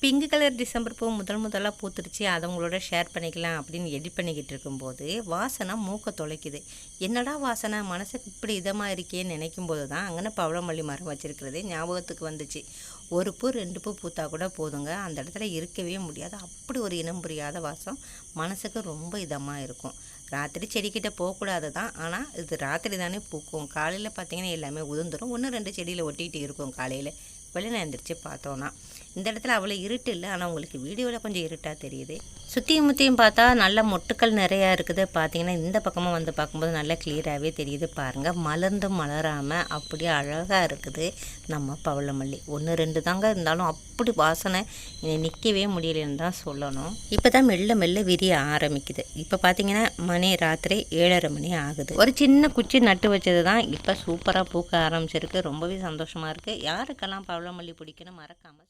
Pink colour December பூ முதல் முதலாக பூத்துருச்சு அதை உங்களோட ஷேர் பண்ணிக்கலாம் அப்படின்னு எடிட் பண்ணிக்கிட்டு இருக்கும்போது வாசனை மூக்க தொலைக்குது. என்னடா வாசனை? மனசுக்கு இப்படி இதமாக இருக்கேன்னு நினைக்கும் போது தான் அங்கே பவளமல்லி மரம் வச்சிருக்கிறது ஞாபகத்துக்கு வந்துச்சு. ஒரு பூ ரெண்டு பூ பூத்தா கூட போதுங்க. அந்த இடத்துல இருக்கவே முடியாது. அப்படி ஒரு இனம் புரியாத வாசம் மனசுக்கு ரொம்ப இதமாக இருக்கும். ராத்திரி செடிக்கிட்ட போகக்கூடாது தான். ஆனால் இது ராத்திரி தானே பூக்கும். காலையில் பார்த்தீங்கன்னா எல்லாமே உதிர்ந்துடும் ஒன்று ரெண்டு செடியில் ஒட்டிகிட்டு இருக்கும் காலையில். வெளியில் எழுந்திரிச்சு பார்த்தோன்னா இந்த இடத்துல அவ்வளோ இருட்டு இல்லை ஆனால் உங்களுக்கு வீடியோவில் கொஞ்சம் இருட்டாக தெரியுது. சுற்றியும் முற்றியும் பார்த்தா நல்ல மொட்டுக்கள் நிறையா இருக்குது. பார்த்தீங்கன்னா இந்த பக்கமாக வந்து பார்க்கும்போது நல்லா கிளியராகவே தெரியுது பாருங்கள் மலர்ந்தும் மலராமல் அப்படியே அழகாக இருக்குது நம்ம பவளமல்லி. ஒன்று ரெண்டு தாங்க இருந்தாலும் அப்படி வாசனை நிற்கவே முடியலன்னு தான் சொல்லணும். இப்போ தான் மெல்ல மெல்ல விரிய ஆரம்பிக்குது. இப்போ பார்த்தீங்கன்னா மணி ராத்திரி ஏழரை மணி ஆகுது. ஒரு சின்ன குச்சி நட்டு வச்சது தான் இப்போ சூப்பராக பூக்க ஆரம்பிச்சிருக்கு. ரொம்பவே சந்தோஷமாக இருக்குது யாருக்கெல்லாம் பவளமல்லி பிடிக்கணும் மறக்காமல்